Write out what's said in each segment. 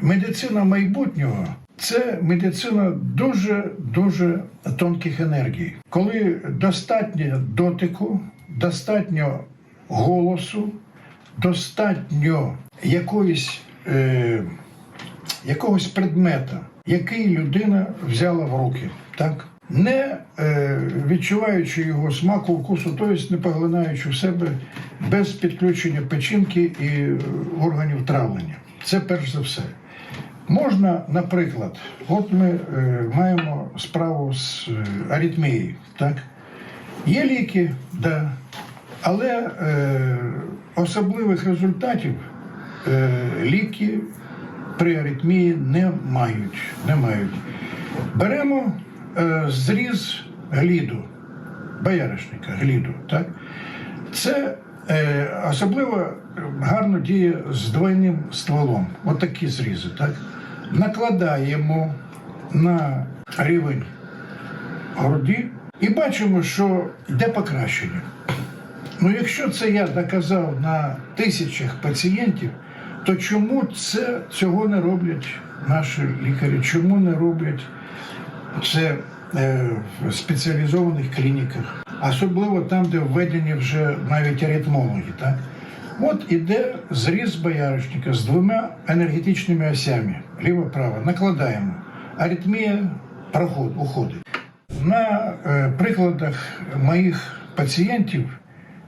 медицина майбутнього це медицина дуже дуже тонких енергій. Коли достатньо дотику, достатньо голосу, достатньо якоїсь, е, якогось предмета, який людина взяла в руки, так? Не е, відчуваючи його смаку, вкусу, тобто не поглинаючи в себе без підключення печінки і органів травлення. Це перш за все. Можна, наприклад, от ми е, маємо справу з е, аритмією, так? Є ліки, да, але е, особливих результатів е, ліки при аритмії не мають. Не мають. Беремо е, зріз гліду, бояришника, гліду. Так? Це е, особливо гарно діє з двойним стволом. От такі зрізи. Так? Накладаємо на рівень груди і бачимо, що йде покращення. Ну, якщо це я доказав на тисячах пацієнтів, то чому це цього не роблять наші лікарі? Чому не роблять це е, в спеціалізованих клініках? Особливо там, де введені вже навіть аритмологи, так? От іде зріз бояришника з двома енергетичними осями, ліво-право, накладаємо. Аритмія проход, уходить. На е, прикладах моїх пацієнтів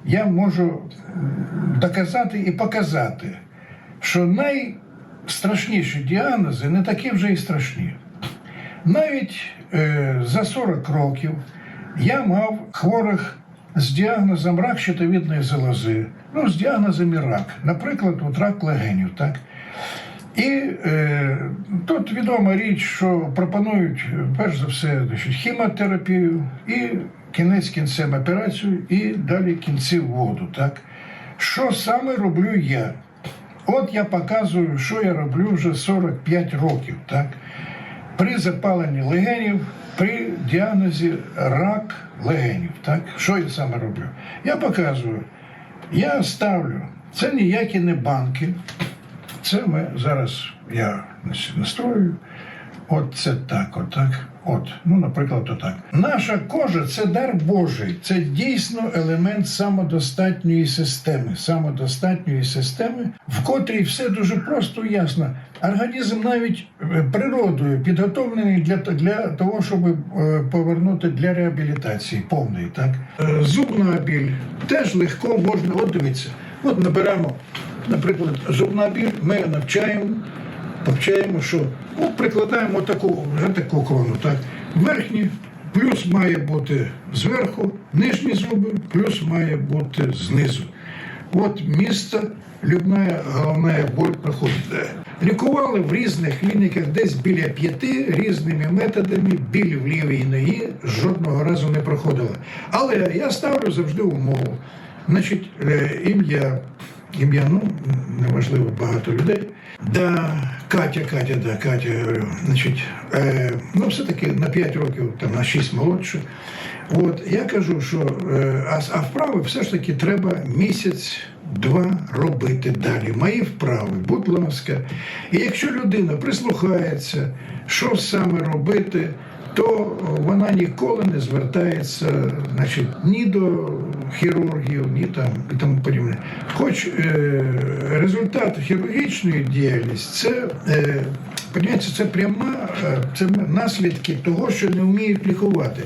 я можу доказати і показати, що найстрашніші діагнози не такі вже і страшні. Навіть е, за 40 років я мав хворих з діагнозом рак щитовідної залози, ну, з діагнозами рак, наприклад, от рак легенів. Так? І е, тут відома річ, що пропонують перш за все хімотерапію і кінець кінцем операцію, і далі кінці воду. Так? Що саме роблю я? От я показую, що я роблю вже 45 років. Так? При запаленні легенів, при діагнозі рак легенів. Так? Що я саме роблю? Я показую, я ставлю, це ніякі не банки. Це ми зараз я настрою. От це так, от так. От, ну, наприклад, отак. Наша кожа це дар Божий, це дійсно елемент самодостатньої системи, самодостатньої системи, в котрій все дуже просто і ясно. Організм навіть е, природою підготовлений для, для того, щоб е, повернути для реабілітації повної. Так? Е, Зубна біль теж легко можна. От дивіться, от наберемо, наприклад, зубна біль, ми навчаємо повчаємо, що от прикладаємо таку, вже таку крону. Так? Верхні плюс має бути зверху, нижні зуби, плюс має бути знизу. От місце любна головна боль проходить. Лікували в різних клініках десь біля п'яти різними методами, біль в лівій ногі жодного разу не проходила. Але я ставлю завжди умову. Значить, е, ім'я, ім'я, ну, неважливо, багато людей. Да, Катя, Катя, да, Катя, говорю, значить, е, ну все-таки на 5 років, там, на 6 молодше. От, я кажу, що е, а, а вправи все ж таки треба місяць-два робити далі. Мої вправи, будь ласка. І якщо людина прислухається, що саме робити, то вона ніколи не звертається значить, ні до хірургів, ні там і тому подібне. Хоч е, результат хірургічної діяльності це, е, це пряма е, це наслідки того, що не вміють лікувати.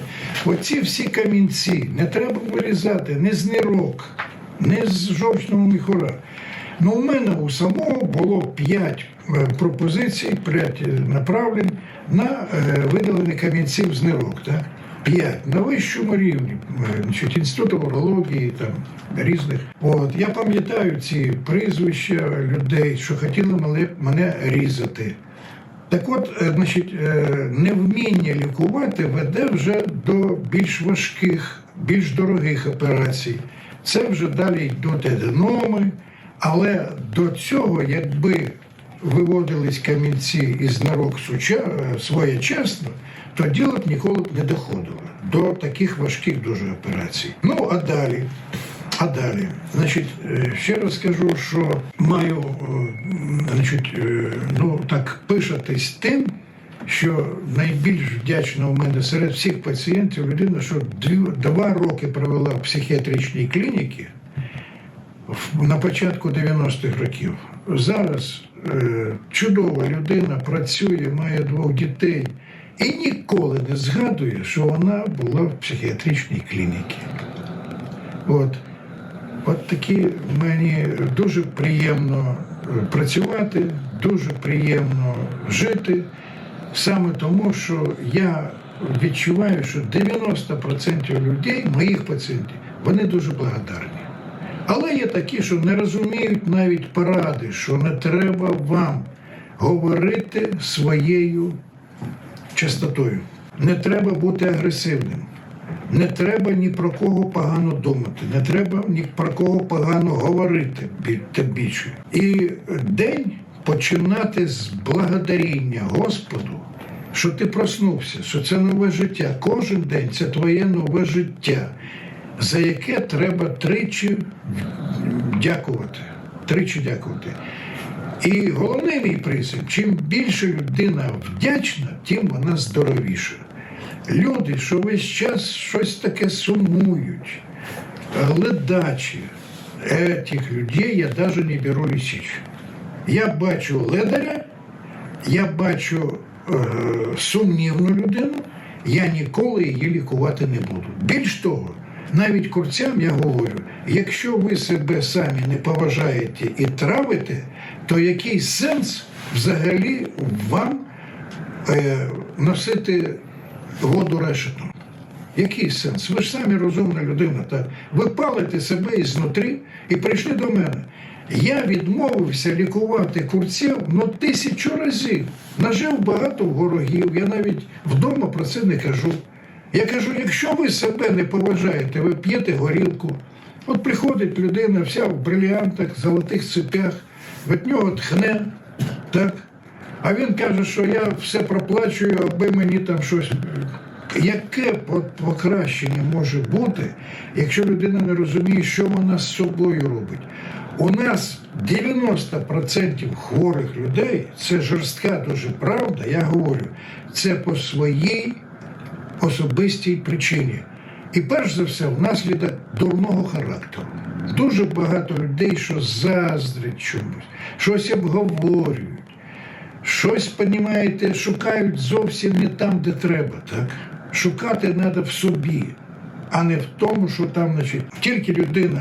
Оці всі камінці не треба вирізати не з нирок, не з жовчного міхура. Ну, у мене у самого було 5 пропозицій, 5 направлень на е, видалення камінців з нирок. Так? 5 на вищому рівні, е, значить, інституту урології, там різних. От я пам'ятаю ці прізвища людей, що хотіли мене, мене різати. Так от, е, значить, е, невміння лікувати веде вже до більш важких, більш дорогих операцій. Це вже далі йдуть аденоми, але до цього, якби виводились камінці із нирок суча- своєчасно, то діло б ніколи б не доходило до таких важких дуже операцій. Ну а далі. А далі, значить, е, ще раз скажу, що маю, е, значить, е, ну так пишатись тим, що найбільш вдячна у мене серед всіх пацієнтів людина, що дві- два роки провела в психіатричній клініці на початку 90-х років. Зараз е, чудова людина працює, має двох дітей і ніколи не згадує, що вона була в психіатричній клініці. От. От такі мені дуже приємно е, працювати, дуже приємно жити, саме тому, що я відчуваю, що 90% людей, моїх пацієнтів, вони дуже благодарні. Але є такі, що не розуміють навіть поради, що не треба вам говорити своєю частотою. Не треба бути агресивним. Не треба ні про кого погано думати, не треба ні про кого погано говорити тим більше. І день починати з благодаріння Господу, що ти проснувся, що це нове життя. Кожен день це твоє нове життя, за яке треба тричі дякувати. Тричі дякувати. І головний мій принцип, чим більше людина вдячна, тим вона здоровіша. Люди, що весь час щось таке сумують, ледачі, этих людей я навіть не беру лічити. Я бачу ледаря, я бачу е, сумнівну людину, я ніколи її лікувати не буду. Більш того, навіть курцям я говорю, якщо ви себе самі не поважаєте і травите, то який сенс взагалі вам е, носити воду решетом? Який сенс? Ви ж самі розумна людина. Так? Ви палите себе ізнутрі і прийшли до мене. Я відмовився лікувати курців ну, тисячу разів. Нажив багато ворогів. Я навіть вдома про це не кажу. Я кажу, якщо ви себе не поважаєте, ви п'єте горілку. От приходить людина, вся в бриліантах, золотих цепях, від нього тхне, так? А він каже, що я все проплачую, аби мені там щось. Яке покращення може бути, якщо людина не розуміє, що вона з собою робить? У нас 90% хворих людей, це жорстка дуже правда, я говорю, це по своїй особистій причині. І перш за все, внаслідок дурного характеру. Дуже багато людей, що заздрять чомусь, щось обговорюють, щось, понімаєте, шукають зовсім не там, де треба. Так? Шукати треба в собі, а не в тому, що там, значить, тільки людина,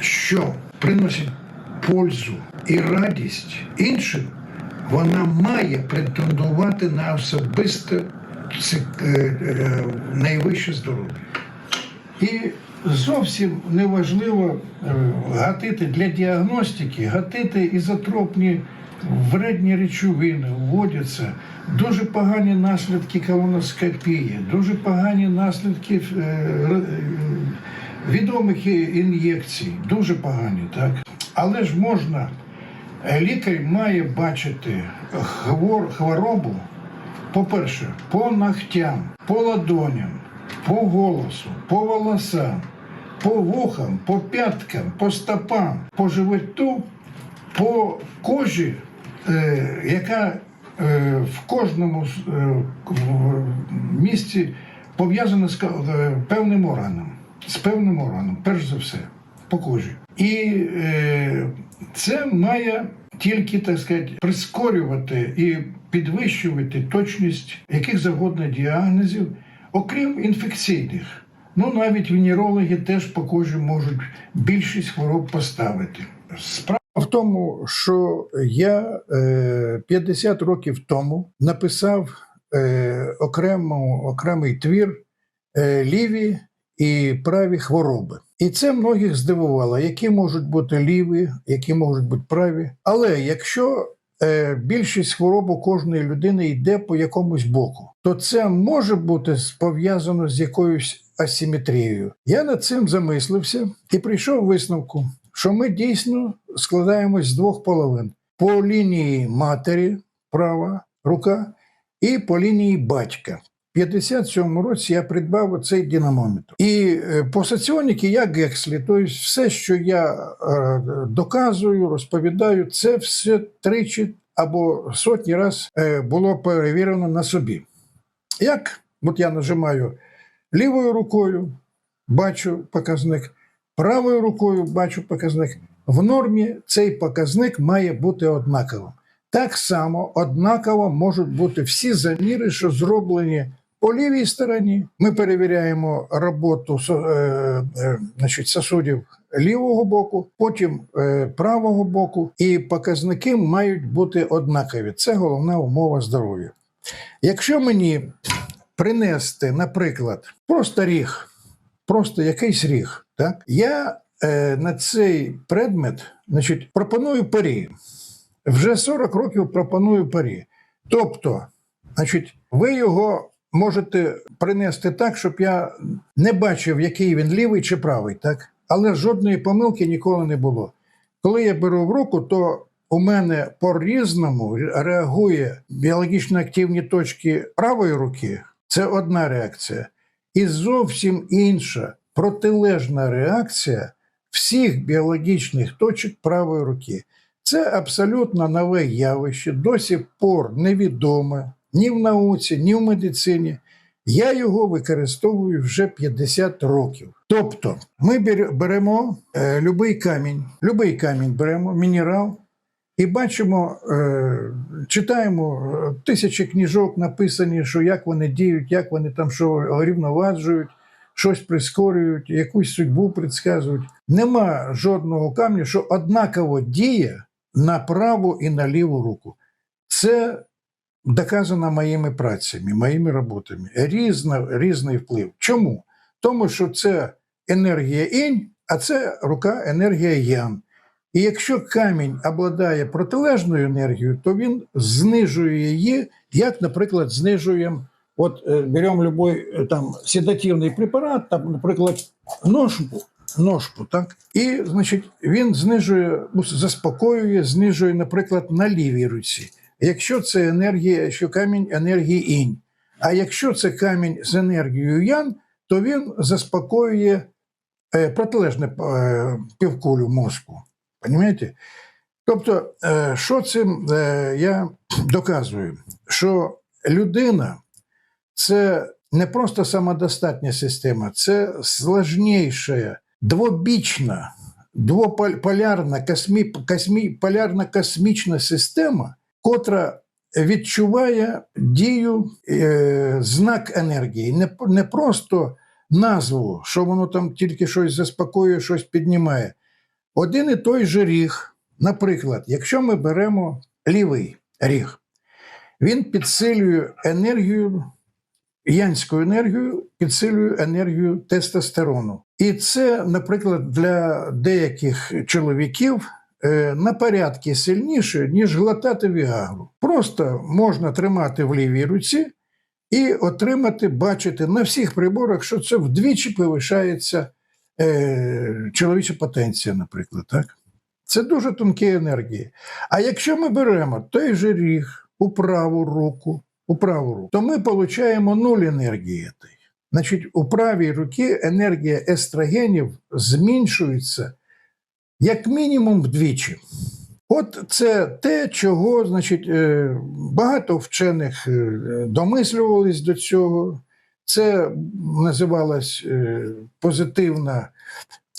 що приносить пользу і радість іншим, вона має претендувати на особисте найвище здоров'я. І зовсім неважливо е, гатити для діагностики, гатити ізотропні вредні речовини вводяться, дуже погані наслідки колоноскопії, дуже погані наслідки е, е, відомих ін'єкцій, дуже погані, так? Але ж можна, е, лікар має бачити хворобу по-перше, по ногтям, по ладоням, по голосу, по волосам, по вухам, по п'яткам, по стопам, по животу, по кожі, е, яка е, в кожному е, місці пов'язана з е, певним органом. З певним органом, перш за все, по кожі. І е, це має тільки, так сказати, прискорювати і підвищувати точність яких завгодно діагнозів, окрім інфекційних. Ну, навіть венерологи теж по кожі можуть більшість хвороб поставити. Справа в тому, що я е, 50 років тому написав е, окремий твір е, ліві і праві хвороби. І це многих здивувало, які можуть бути ліві, які можуть бути праві. Але якщо е, більшість хвороб у кожної людини йде по якомусь боку, то це може бути пов'язано з якоюсь асиметрією. Я над цим замислився і прийшов висновку, що ми дійсно складаємось з двох половин: по лінії матері, права рука, і по лінії батька. 57 році я придбав цей динамометр. І е, по соціоніки я Гекслі, тобто все, що я е, доказую, розповідаю, це все тричі або сотні раз е, було перевірено на собі. Як от я нажимаю лівою рукою, бачу показник, правою рукою бачу показник. В нормі цей показник має бути однаковим. Так само однаково можуть бути всі заміри, що зроблені по лівій стороні. Ми перевіряємо роботу е, е, значить, сосудів лівого боку, потім е, правого боку, і показники мають бути однакові. Це головна умова здоров'я. Якщо мені принести, наприклад, просто ріг, просто якийсь ріг, так, я е, на цей предмет значить, пропоную парі. Вже 40 років пропоную парі. Тобто, значить, ви його можете принести так, щоб я не бачив, який він лівий чи правий, так? Але жодної помилки ніколи не було. Коли я беру в руку, то у мене по-різному реагує біологічно активні точки правої руки. Це одна реакція. І зовсім інша протилежна реакція всіх біологічних точок правої руки. Це абсолютно нове явище, до сих пор невідоме ні в науці, ні в медицині. Я його використовую вже 50 років. Тобто, ми беремо е, любий камінь, любий камінь беремо, мінерал, і бачимо, е, читаємо е, тисячі книжок, написані, що як вони діють, як вони там що рівноважують, щось прискорюють, якусь судьбу предсказують. Нема жодного камня, що однаково діє на праву і на ліву руку. Це доказано моїми працями, моїми роботами. Різна, різний вплив. Чому? Тому що це енергія інь, а це рука енергія ян. І якщо камінь обладає протилежною енергією, то він знижує її, як, наприклад, знижуємо, от е, беремо будь-який там седативний препарат, там, наприклад, ножпу, ножпу, так? І, значить, він знижує, ну, заспокоює, знижує, наприклад, на лівій руці. Якщо це енергія, що камінь енергії інь. А якщо це камінь з енергією ян, то він заспокоює е, протилежне е, півкулю мозку. Понимаєте? Тобто, е, що цим я доказую? Що людина це не просто самодостатня система, це сложніша, двобічна, двополярна, космі, космі, полярна космічна система, котра відчуває дію е, знак енергії, не, не просто назву, що воно там тільки щось заспокоює, щось піднімає. Один і той же ріг, наприклад, якщо ми беремо лівий ріг, він підсилює енергію, янську енергію, підсилює енергію тестостерону. І це, наприклад, для деяких чоловіків на порядки сильніше, ніж глотати віагру. Просто можна тримати в лівій руці і отримати, бачити на всіх приборах, що це вдвічі повишається е, чоловіча потенція, наприклад. Так? Це дуже тонкі енергії. А якщо ми беремо той же ріг у праву руку, у праву руку, то ми отримуємо нуль енергії. Значить, у правій руці енергія естрогенів зменшується як мінімум вдвічі. От це те, чого, значить, е, багато вчених е, домислювались до цього. Це називалось е, позитивна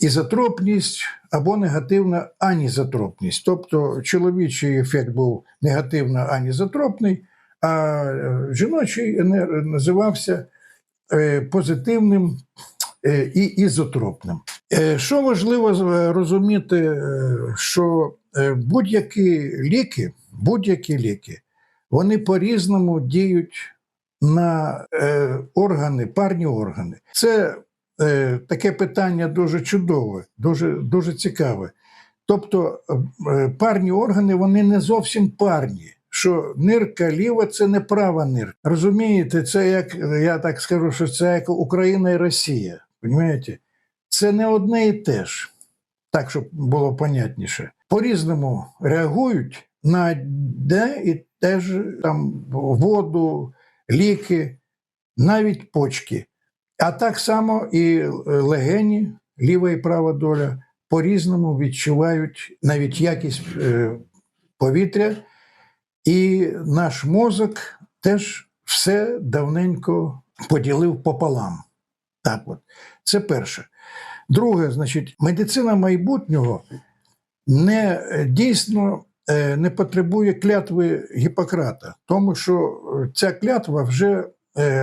ізотропність або негативна анізотропність. Тобто чоловічий ефект був негативно анізотропний, а жіночий називався позитивним і ізотропним. Е, Що важливо розуміти, е, що е, будь-які ліки, будь-які ліки, вони по-різному діють на е, органи, парні органи. Це е, таке питання дуже чудове, дуже, дуже цікаве. Тобто е, парні органи вони не зовсім парні. Що нирка ліва це не права нирка. Розумієте, це як я так скажу, що це як Україна і Росія. Розумієте? Це не одне і те ж, так щоб було понятніше. По-різному реагують на де і те ж там воду, ліки навіть почки. А так само і легені, ліва і права доля по-різному відчувають навіть якість е, повітря, і наш мозок теж все давненько поділив пополам. Так от, це перше. Друге, значить, медицина майбутнього не е, дійсно е, не потребує клятви Гіппократа, тому що е, ця клятва вже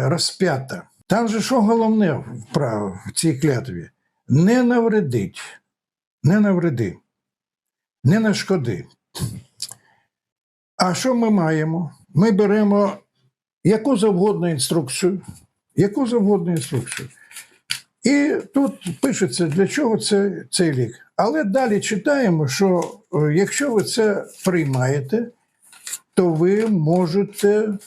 розп'ята. Там же що головне в в цій клятві? Не навредить, не навреди, не нашкоди. А що ми маємо? Ми беремо яку завгодно інструкцію, яку завгодно інструкцію. І тут пишеться, для чого це, цей лік. Але далі читаємо, що е, якщо ви це приймаєте, то ви можете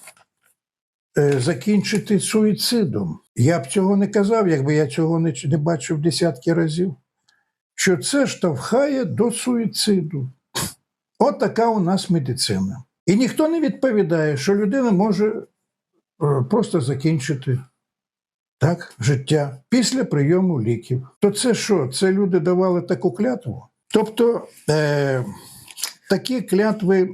е, закінчити суїцидом. Я б цього не казав, якби я цього не, не бачив десятки разів. Що це штовхає до суїциду. От така у нас медицина. І ніхто не відповідає, що людина може е, просто закінчити так, життя після прийому ліків. То це що? Це люди давали таку клятву? Тобто е, такі клятви,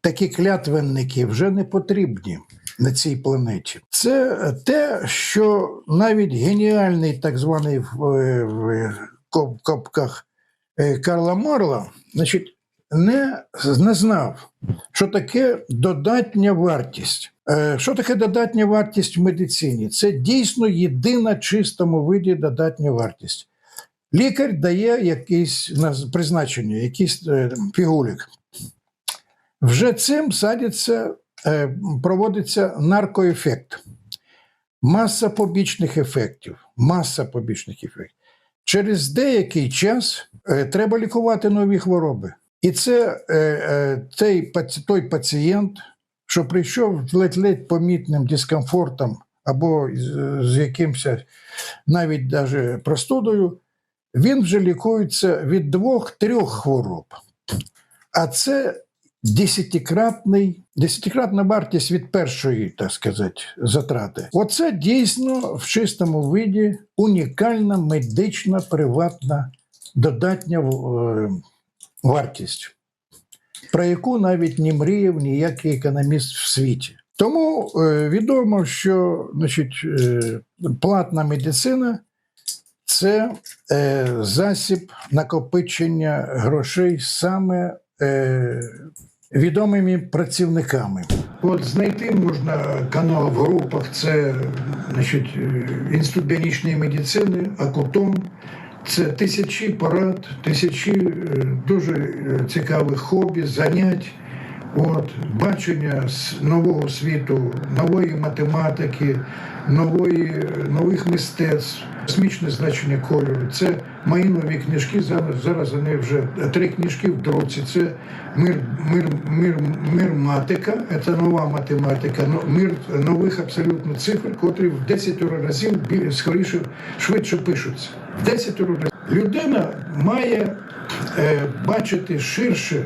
такі клятвенники вже не потрібні на цій планеті. Це те, що навіть геніальний так званий в, копках е, Карла Марла, значить, не, не знав, що таке додатня вартість. Е, Що таке додатня вартість в медицині? Це дійсно єдина чистому виді додатня вартість. Лікар дає наз- призначення, якийсь е, пігулік. Вже цим садиться, е, проводиться наркоефект. Маса побічних ефектів. Маса побічних ефектів. Через деякий час е, треба лікувати нові хвороби. І це е, е, той, той пацієнт, що прийшов ледь-ледь помітним дискомфортом або з, з якимось навіть даже простудою, він вже лікується від двох-трьох хвороб. А це десятикратний, десятикратна вартість від першої, так сказати, затрати. Оце дійсно в чистому виді унікальна медична приватна додатня е, вартість, про яку навіть не мріяв ніякий економіст в світі. Тому е, відомо, що значить, е, платна медицина це е, засіб накопичення грошей саме відомими працівниками. От знайти можна канал в групах, це значить, Інститут біонічної медицини, Акутом. Це тисячі порад, тисячі е, дуже е, цікавих хобі, занять, от, бачення нового світу, нової математики, нової, нових мистецтв, космічне значення кольору. Це мої нові книжки. Зараз, зараз вони вже три книжки в дроці. Це мир, мир, мир, мирматика, це нова математика, но- мир нових абсолютно цифр, котрі в 10 разів скоріше, швидше пишуться. В 10 разів. Людина має е, бачити ширше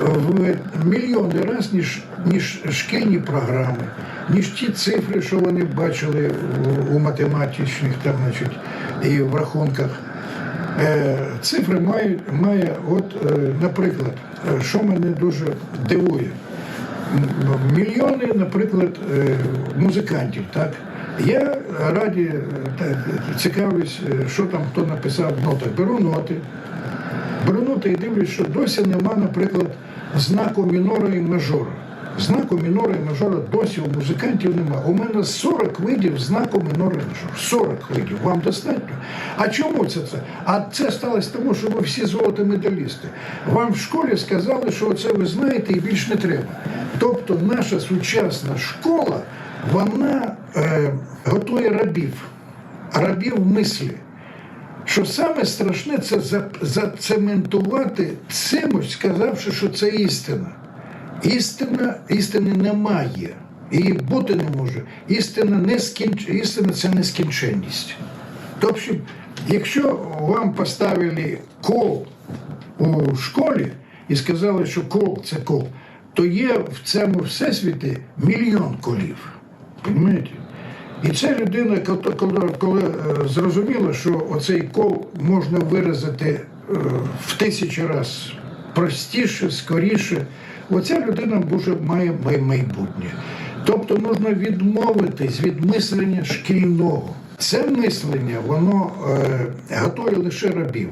в мільйони разів, ніж, ніж шкільні програми, ніж ті цифри, що вони бачили у математичних там, значить, і в рахунках. Е, цифри мають, має, от, е, наприклад, е, що мене дуже дивує. Мільйони, наприклад, музикантів, так? Я раді цікавлюсь, що там хто написав в нотах. Беру ноти, беру ноти і дивлюсь, що досі нема, наприклад, знаку мінора і мажора. Знаку мінора і мажора досі у музикантів нема. У мене 40 видів знаку мінора і мажора. 40 видів. Вам достатньо? А чому це це? А це сталося тому, що ви всі золоті медалісти. Вам в школі сказали, що це ви знаєте і більш не треба. Тобто наша сучасна школа, вона е, готує рабів, рабів мислі. Що саме страшне, це зацементувати цимось, сказавши, що це істина. Істина, істини немає. І бути не може. Істина не скінч... істина це нескінченність. Тобто, якщо вам поставили кол у школі і сказали, що кол це кол, то є в цьому всесвіті мільйон колів. Понимаєте? І ця людина, коли, коли е, зрозуміла, що оцей кол можна виразити е, в тисячу разів простіше, скоріше, оця людина дуже має майбутнє. Тобто можна відмовитись від мислення шкільного. Це мислення, воно е, готує лише рабів.